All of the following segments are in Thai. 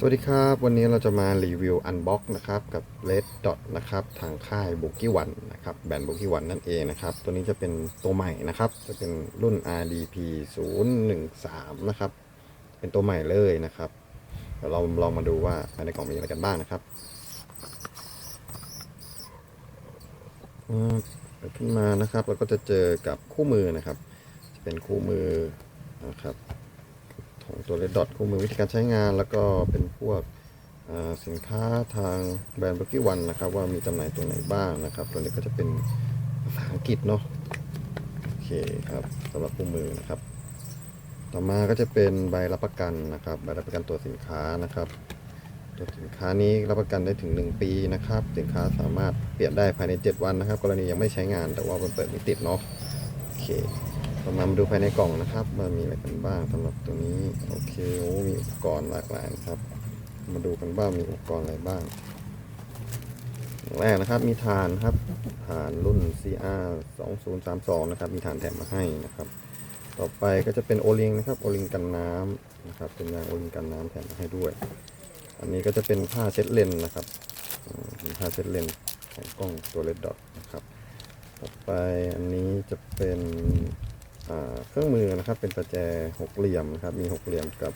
สวัสดีครับ วันนี้เราจะมารีวิวอันบ็อกนะครับกับ Red Dot นะครับทางค่าย b o o k i e One นะครับแบรนด์ b o o k i e One นั่นเองนะครับ ตัวนี้จะเป็นตัวใหม่นะครับ จะเป็นรุ่น RDP 013นะครับ เป็นตัวใหม่เลยนะครับ เดี๋ยวเราลองมาดูว่าภายในกล่องมีอะไรกันบ้างนะครับเปิดขึ้นมานะครับเราก็จะเจอกับคู่มือนะครับ จะเป็นคู่มือนะครับ ของตัว Red Dot คู่มือวิธีการใช้งาน แล้วก็เป็นพวกสินค้าทางแบรนด์บ o กี้วันนะครับ ว่ามีจำหน่ายตรงไหนบ้างนะครับ ตัวนี้ก็จะเป็นภาษาอังกฤษเนาะโอเคครับสำหรับคู่มือนะครับ ต่อมาก็จะเป็นใบรับประกันนะครับ ใบรับประกันตัวสินค้านะครับตัวสินค้านี้รับประกันได้ถึง 1 ปีนะครับ สินค้าสามารถเปลี่ยนได้ภายใน 7 วันนะครับ กรณียังไม่ใช้งานแต่ว่ามันเปิดไม่ติดเนาะโอเค ต่อมามาดูภายในกล่องนะครับว่ามีอะไรกันบ้างสำหรับตัวนี้โอเคโอ้มีอุปกรณ์หลากหลายนะครับ มาดูกันบ้างมีอุปกรณ์อะไรบ้างแรกนะครับมีฐานครับฐานรุ่น CR 2032นะครับมีฐานแถมมาให้นะครับ ต่อไปก็จะเป็นโอลิงนะครับโอลิงกันน้ำนะครับ เป็นยางโอลิงกันน้ำแถมมาให้ด้วย อันนี้ก็จะเป็นผ้าเช็ดเลนนะครับผ้าเช็ดเลนของกล้องตัวเลดดอทนะครับ ต่อไปอันนี้จะเป็น รื่องมือนะครับ เป็นประแจหกเหลี่ยมนะครับ มีหกเหลี่ยมกับ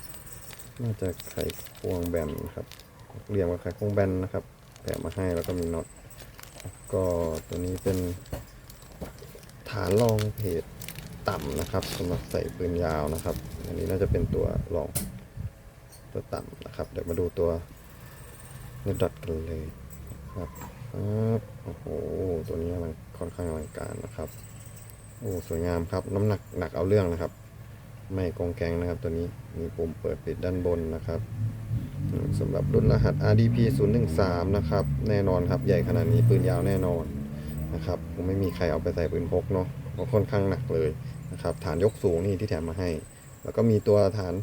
น่าจะไขควงแบนนะครับหกเหลี่ยมกับไขควงแบนนะครับแถมมาให้แล้วก็มีน็อตก็ตัวนี้เป็นฐานรองเพจต่ำนะครับสำหรับใส่ปืนยาวนะครับ อันนี้น่าจะเป็นตัวรองตัวต่ำนะครับ เดี๋ยวมาดูตัวเนดอทกันเลยครับโอ้โห ตัวนี้อลังค่อนข้างอลังการนะครับ โอ้สวยงามครับ น้ำหนักหนักเอาเรื่องนะครับ ไม่กองแกงนะครับ ตัวนี้มีปุ่มเปิดปิดด้านบนนะครับสำหรับรุ่นรหัส RDP 013นะครับ แน่นอนครับ ใหญ่ขนาดนี้ปืนยาวแน่นอนนะครับคงไม่มีใครเอาไปใส่ปืนพกเนาะเพราะค่อนข้างหนักเลยนะครับ ฐานยกสูงนี่ที่แถมมาให้ แล้วก็มีตัวฐาน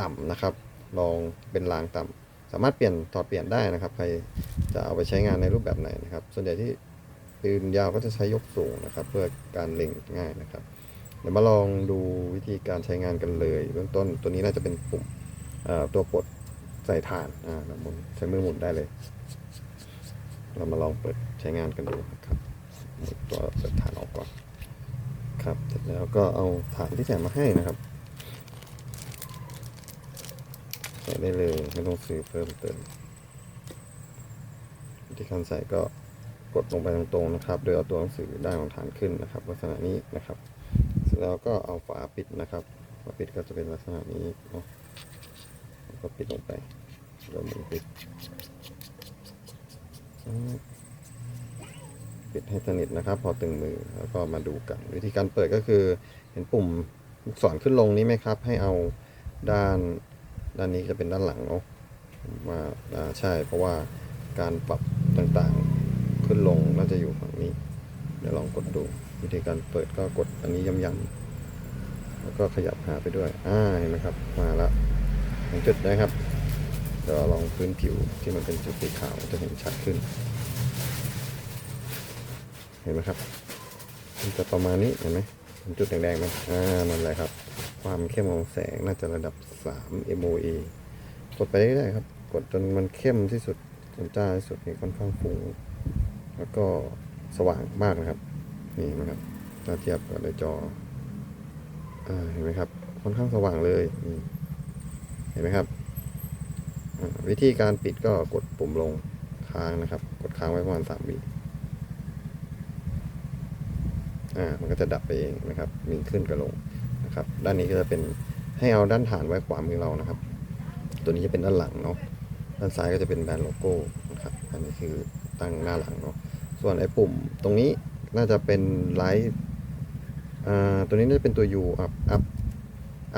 ต่ำนะครับรองเป็นรางต่ำสามารถเปลี่ยนถอดเปลี่ยนได้นะครับ ใครจะเอาไปใช้งานในรูปแบบไหนนะครับ ส่วนใหญ่ที่ ปืนยาวก็จะใช้ยกสูงนะครับ เพื่อการเล็งง่ายนะครับ เดี๋ยวมาลองดูวิธีการใช้งานกันเลยเบื้องต้นตัวนี้น่าจะเป็นปุ่มตัวปลดใส่ฐานอ่าหมุนใช้มือหมุนได้เลย เรามาลองเปิดใช้งานกันดูนะครับตัวเปิดฐานออกก่อนครับเสร็จแล้วก็เอาฐานที่แถมมาให้นะครับใส่ได้เลยไม่ต้องซื้อเพิ่มเติมวิธีการใส่ก็ กดลงไปตรงๆนะครับ โดยเอาตัวหนังสือด้านของฐานขึ้นนะครับ ลักษณะนี้นะครับ เสร็จแล้วก็เอาฝาปิดนะครับฝาปิดก็จะเป็นลักษณะนี้เนาะก็ปิดลงไปแล้วมุนปิดอืมปิดให้สนิทนะครับ พอตึงมือแล้วก็มาดูกัน วิธีการเปิดก็คือเห็นปุ่มลูกศรขึ้นลงนี้ไหมครับ ให้เอาด้านด้านนี้จะเป็นด้านหลังเนาะว่าใช่เพราะว่าการปรับต่างๆ ขึ้นลงน่าจะอยู่ฝั่งนี้ เดี๋ยวลองกดดู วิธีการเปิดก็กดอันนี้ย้ำๆแล้วก็ขยับหาไปด้วยอ่าเห็นไหมครับ มาล้วเห็นจุดนะครับเดี๋ยวลองพื้นผิวที่มันเป็นจุดสีขาวจะเห็นชัดขึ้น เห็นไหมครับ มันจะประมาณนี้เห็นไหมเป็นจุดแดงๆไหมอ่านั่นแหละครับ ความเข้มของแสงน่าจะระดับ 3 MOA กดไปได้ๆครับ กดจนมันเข้มที่สุดจนจ้าที่สุดนี่ค่อนข้างฟุ้ง แล้วก็สว่างมากนะครับ นี่นะครับถ้าเทียบกับในจอเห็นไหมครับ ค่อนข้างสว่างเลยนี่เห็นไหมครับ วิธีการปิดก็กดปุ่มลงค้างนะครับ กดค้างไว้ประมาณสามวิอ่ามันก็จะดับไปเองนะครับ มีขึ้นกับลงนะครับ ด้านนี้ก็จะเป็นให้เอาด้านฐานไว้ขวามือเรานะครับ ตัวนี้จะเป็นด้านหลังเนาะด้านซ้ายก็จะเป็นแบรนด์โลโก้นะครับ อันนี้คือตั้งหน้าหลังเนาะ ส่วนไอ้ปุ่มตรงนี้น่าจะเป็นไลท์อ่าตัวนี้น่าจะเป็นตัว U up up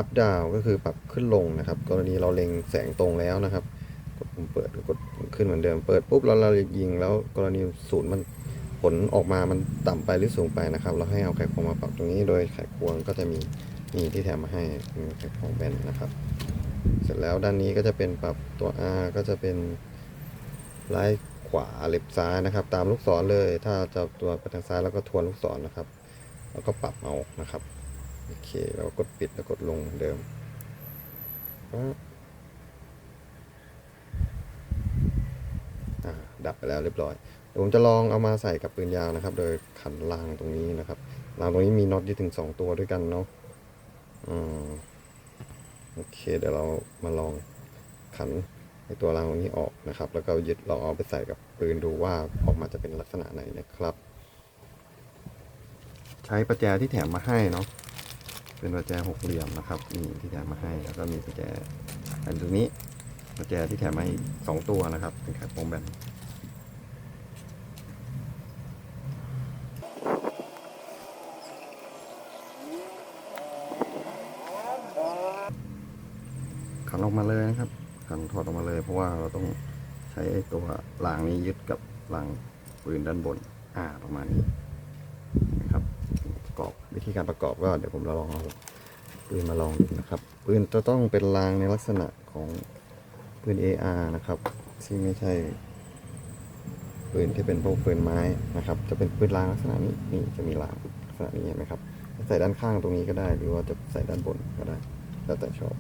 up down ก็คือปรับขึ้นลงนะครับ กรณีเราเล็งแสงตรงแล้วนะครับ กดปุ่มเปิดกดขึ้นเหมือนเดิม เปิดปุ๊บแล้วเรายิงแล้วกรณีศูนย์มันผลออกมามันต่ำไปหรือสูงไปนะครับ เราให้เอาไขควงมาปรับตรงนี้โดยไขควงก็จะมีมีที่แถมมาให้มีไขควงแบนนะครับ เสร็จแล้วด้านนี้ก็จะเป็นปรับตัว R ก็จะเป็นไลท์ ขวาเล็บซ้ายนะครับ ตามลูกศรเลย ถ้าจะตัวไปทางซ้ายแล้วก็ทวนลูกศรนะครับ แล้วก็ปรับเอานะครับโอเคเรากดปิดแล้วกดลงเดิมดับไปแล้วเรียบร้อยผมจะลองเอามาใส่กับปืนยาวนะครับ โดยขันรางตรงนี้นะครับรางตรงนี้มีน็อตอยู่ถึงสองตัวด้วยกันเนาะอืมโอเค เดี๋ยวเรามาลองขัน ตัวรางตรงนี้ออกนะครับ แล้วก็ยึดลองเอาไปใส่กับปืนดูว่าออกมาจะเป็นลักษณะไหนนะครับ ใช้ประแจที่แถมมาให้เนาะเป็นประแจหกเหลี่ยมนะครับนี่ที่แถมมาให้แล้วก็มีประแจอันตรงนี้ประแจที่แถมมาให้สองตัวนะครับเป็นแคปโปงแบนขันออกมาเลยนะครับ ขันถอดออกมาเลย เพราะว่าเราต้องใช้ตัวรางนี้ยึดกับรางปืนด้านบน อ่าประมาณนี้นะครับประกอบวิธีการประกอบก็เดี๋ยวผมลองเอาปืนมาลองดูนะครับปืนจะต้องเป็นรางในลักษณะของปืน AR นะครับซึ่งไม่ใช่ปืนที่เป็นพวกปืนไม้นะครับ จะเป็นปืนรางลักษณะนี้นี่จะมีรางลักษณะนี้เห็นไหมครับ ใส่ด้านข้างตรงนี้ก็ได้ หรือว่าจะใส่ด้านบนก็ได้ แล้วแต่ชอบ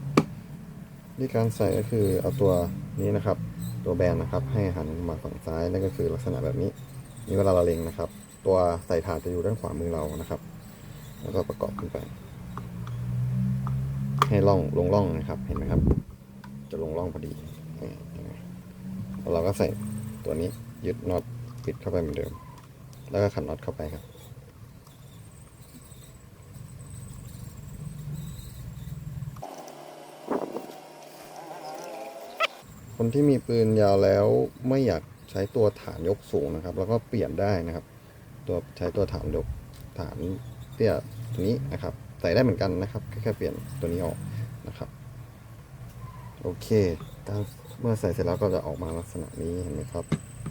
วิธีการใส่ก็คือเอาตัวนี้นะครับ ตัวแบนนะครับ ให้หันมาฝั่งซ้ายนั่นก็คือลักษณะแบบนี้นี่เวลาเราเล็งนะครับ ตัวใส่ถาดจะอยู่ด้านขวามือเรานะครับ แล้วก็ประกอบขึ้นไป ให้ล่องลงล่องนะครับเห็นไหมครับ จะลงล่องพอดีแล้วเราก็ใส่ตัวนี้ยึดน็อตปิดเข้าไปเหมือนเดิม แล้วก็ขันน็อตเข้าไปครับ คนที่มีปืนยาวแล้วไม่อยากใช้ตัวฐานยกสูงนะครับ แล้วก็เปลี่ยนได้นะครับ ตัวใช้ตัวฐานยกฐานเตี้ยตัวนี้นะครับ ใส่ได้เหมือนกันนะครับแค่เปลี่ยนตัวนี้ออกนะครับ โอเคเมื่อใส่เสร็จแล้วก็จะออกมาลักษณะนี้เห็นไหมครับ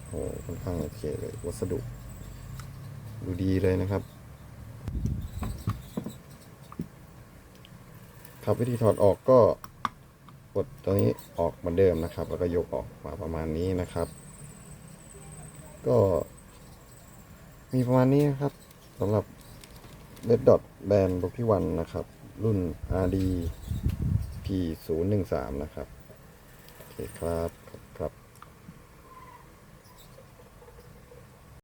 โอ้ค่อนข้างโอเคเลยวัสดุดูดีเลยนะครับ ครับวิธีถอดออกก็ กดตัวนี้ออกเหมือนเดิมนะครับ แล้วก็ยกออกมาประมาณนี้นะครับ ก็ มีประมาณนี้นะครับสำหรับ Red Dot Band บล็อกที่วันนะครับ รุ่น RD P 0 1 3 นะครับ โอเคครับ